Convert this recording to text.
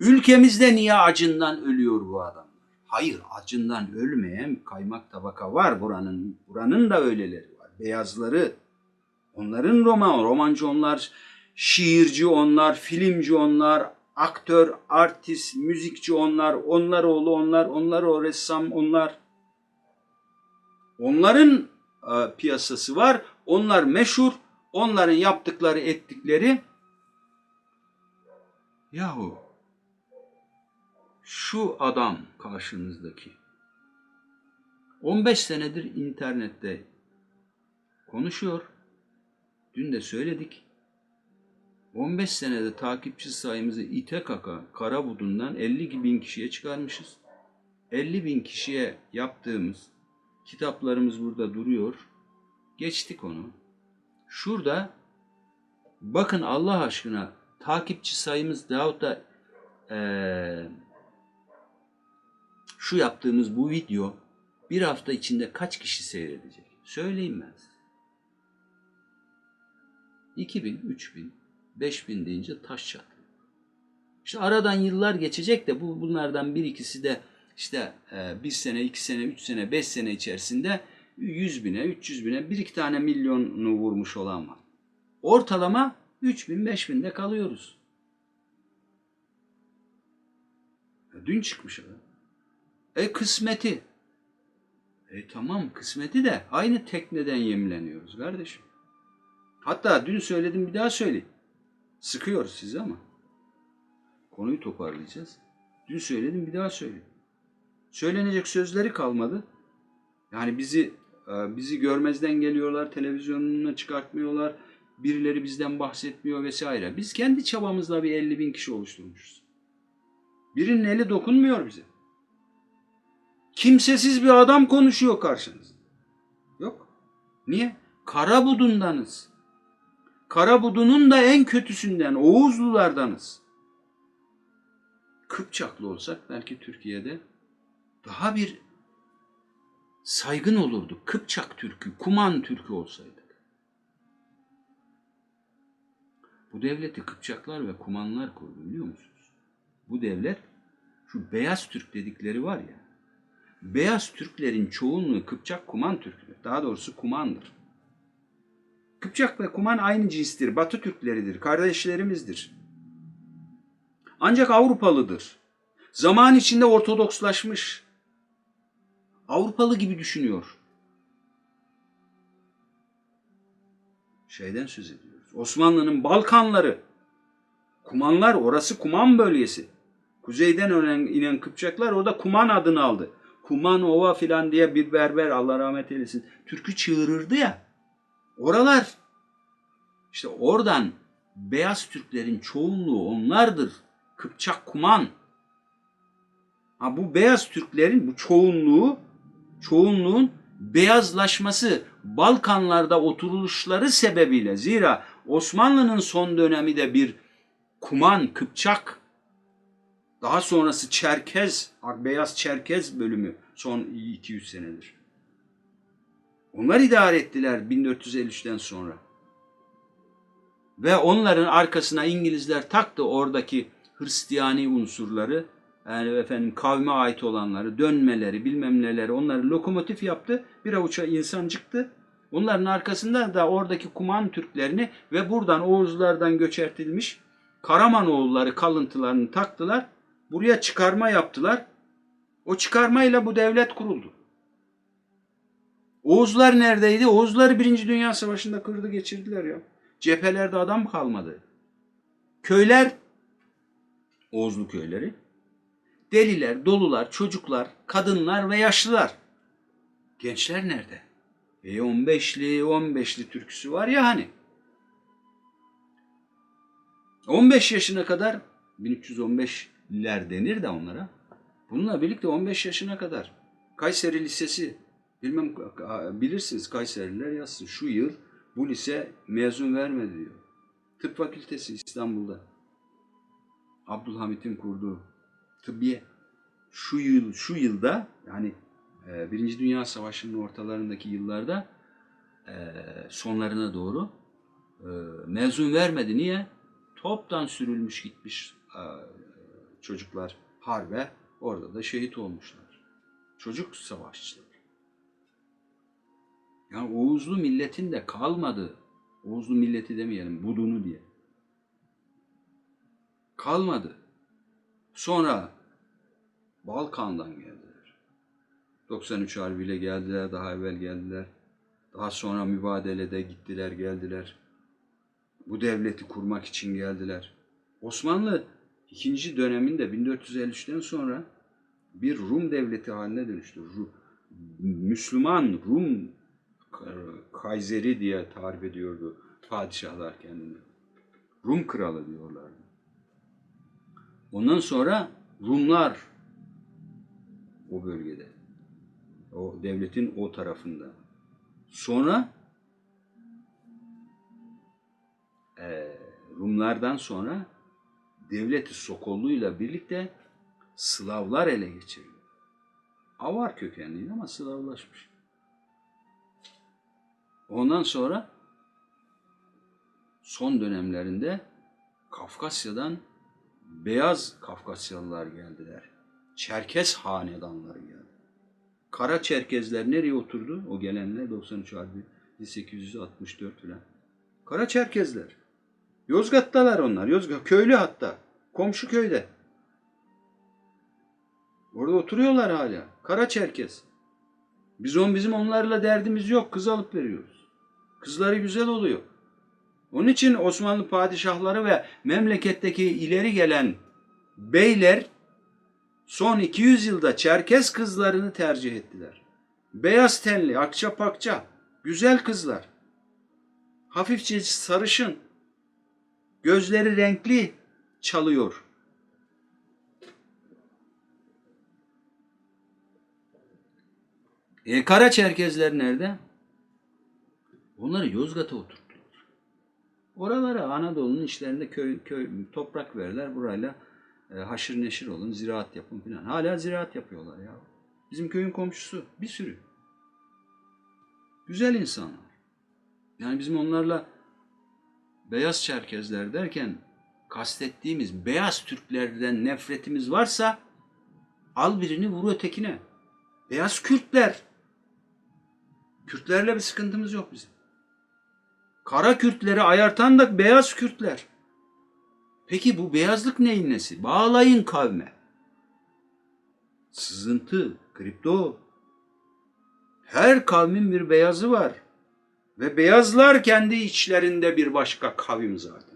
Ülkemizde niye acından ölüyor bu adam? Hayır, acından ölmeyen kaymak tabaka var buranın. Buranın da öyleleri var. Beyazları. Onların roman, romancı onlar, şiirci onlar, filmci onlar, aktör, artist, müzikçi onlar, onlar oğlu onlar, onlar o ressam onlar. Onların e, piyasası var. Onlar meşhur. Onların yaptıkları, ettikleri yahu şu adam karşınızdaki 15 senedir internette konuşuyor. Dün de söyledik. 15 senede takipçi sayımızı ite kaka Karabudun'dan 50 bin kişiye çıkarmışız. 50 bin kişiye yaptığımız kitaplarımız burada duruyor. Geçtik onu. Şurada bakın Allah aşkına takipçi sayımız veyahut da eee, şu yaptığımız bu video bir hafta içinde kaç kişi seyredecek? Söyleyeyim ben size. 2000, 3000, 5000 deyince taş çatlıyor. İşte aradan yıllar geçecek de bu bunlardan bir ikisi de işte e, bir sene, iki sene, üç sene, beş sene içerisinde 100 bine, 300 bine bir iki tane milyonu vurmuş olan var. Ortalama 3000, 5000'de kalıyoruz. Dün çıkmış adam. E kısmeti. E tamam kısmeti de aynı tekneden yemleniyoruz kardeşim. Hatta dün söyledim bir daha söyleyeyim. Sıkıyoruz sizi ama. Konuyu toparlayacağız. Dün söyledim bir daha söyleyeyim. Söylenecek sözleri kalmadı. Yani bizi e, bizi görmezden geliyorlar, televizyonuna çıkartmıyorlar. Birileri bizden bahsetmiyor vesaire. Biz kendi çabamızla bir 50 bin kişi oluşturmuşuz. Birinin eli dokunmuyor bize. Kimsesiz bir adam konuşuyor karşınızda. Yok. Niye? Karabudundanız. Karabudunun da en kötüsünden, Oğuzlulardanız. Kıpçaklı olsak belki Türkiye'de daha bir saygın olurduk. Kıpçak Türk'ü, Kuman Türk'ü olsaydık. Bu devleti Kıpçaklar ve Kumanlar kurdu biliyor musunuz? Bu devlet şu beyaz Türk dedikleri var ya. Beyaz Türklerin çoğunluğu Kıpçak Kuman Türk'tür. Daha doğrusu Kuman'dır. Kıpçak ve Kuman aynı cinstir. Batı Türkleridir. Kardeşlerimizdir. Ancak Avrupalıdır. Zaman içinde Ortodokslaşmış. Avrupalı gibi düşünüyor. Şeyden söz ediyoruz. Osmanlı'nın Balkanları. Kumanlar orası Kuman bölgesi. Kuzeyden inen Kıpçaklar orada Kuman adını aldı. Kuman Ova filan diye bir berber Allah rahmet eylesin. Türkü çığırırdı ya. Oralar işte oradan beyaz Türklerin çoğunluğu onlardır. Kıpçak Kuman. Ha bu beyaz Türklerin bu çoğunluğu çoğunluğun beyazlaşması Balkanlarda oturuluşları sebebiyle zira Osmanlı'nın son dönemi de bir Kuman, Kıpçak daha sonrası Çerkez, beyaz Çerkez bölümü son 200 senedir. Onlar idare ettiler 1453'ten sonra. Ve onların arkasına İngilizler taktı oradaki Hristiyani unsurları, yani efendim kavme ait olanları, dönmeleri, bilmem neleri, onları lokomotif yaptı. Bir avuça insan çıktı. Onların arkasında da oradaki Kuman Türklerini ve buradan Oğuzlardan göçertilmiş Karamanoğulları kalıntılarını taktılar. Buraya çıkarma yaptılar. O çıkarmayla bu devlet kuruldu. Oğuzlar neredeydi? Oğuzları Birinci Dünya Savaşı'nda kırdı geçirdiler ya. Cephelerde adam kalmadı. Köyler, Oğuzlu köyleri, deliler, dolular, çocuklar, kadınlar ve yaşlılar. Gençler nerede? E 15'li, 15'li türküsü var ya hani. 15 yaşına kadar 1315'ler denir de onlara. Bununla birlikte 15 yaşına kadar Kayseri Lisesi bilmem bilirsiniz Kayseriler yazsın. Şu yıl bu lise mezun vermedi diyor. Tıp Fakültesi İstanbul'da. Abdülhamit'in kurduğu tıbbiye. Şu yıl şu yılda yani e, Birinci Dünya Savaşı'nın ortalarındaki yıllarda e, sonlarına doğru e, mezun vermedi. Niye? Toptan sürülmüş gitmiş çocuklar harbe orada da şehit olmuşlar. Çocuk savaşçılar. Yani Oğuzlu milletin de kalmadı. Oğuzlu milleti demeyelim, Budunu diye. Kalmadı. Sonra Balkan'dan geldiler. 93 Harbi'yle geldiler, daha evvel geldiler. Daha sonra mübadelede gittiler, geldiler. Bu devleti kurmak için geldiler. Osmanlı ikinci döneminde 1453'ten sonra bir Rum devleti haline dönüştü. Müslüman Rum Kayseri diye tarif ediyordu padişahlar kendini. Rum kralı diyorlardı. Ondan sonra Rumlar o bölgede. O devletin o tarafında. Sonra eee, Rumlardan sonra devleti Sokollu'yla birlikte Slavlar ele geçiriyor. Avar kökenliydi ama Slavlaşmış. Ondan sonra son dönemlerinde Kafkasya'dan beyaz Kafkasyalılar geldiler. Çerkes hanedanları geldi. Kara Çerkezler nereye oturdu? O gelenler 93 Harbi 1864 falan. Kara Çerkezler. Yozgat'talar onlar. Yozgat köylü hatta. Komşu köyde. Orada oturuyorlar hala. Kara Çerkez. Biz on bizim onlarla derdimiz yok. Kız alıp veriyoruz. Kızları güzel oluyor. Onun için Osmanlı padişahları ve memleketteki ileri gelen beyler son 200 yılda Çerkez kızlarını tercih ettiler. Beyaz tenli, akça pakça, güzel kızlar. Hafifçe sarışın, gözleri renkli çalıyor. E, Kara Çerkezler nerede? Onları Yozgat'a oturttular. Oralara Anadolu'nun işlerinde köy, köy toprak verirler. Burayla e, haşır neşir olun, ziraat yapın filan. Hala ziraat yapıyorlar ya. Bizim köyün komşusu bir sürü. Güzel insanlar. Yani bizim onlarla beyaz Çerkezler derken kastettiğimiz beyaz Türklerden nefretimiz varsa al birini vur ötekine. Beyaz Kürtler. Kürtlerle bir sıkıntımız yok bizim. Kara Kürtleri ayartan da beyaz Kürtler. Peki bu beyazlık neyin nesi? Bağlayın kavme. Sızıntı, kripto. Her kavmin bir beyazı var. Ve beyazlar kendi içlerinde bir başka kavim zaten.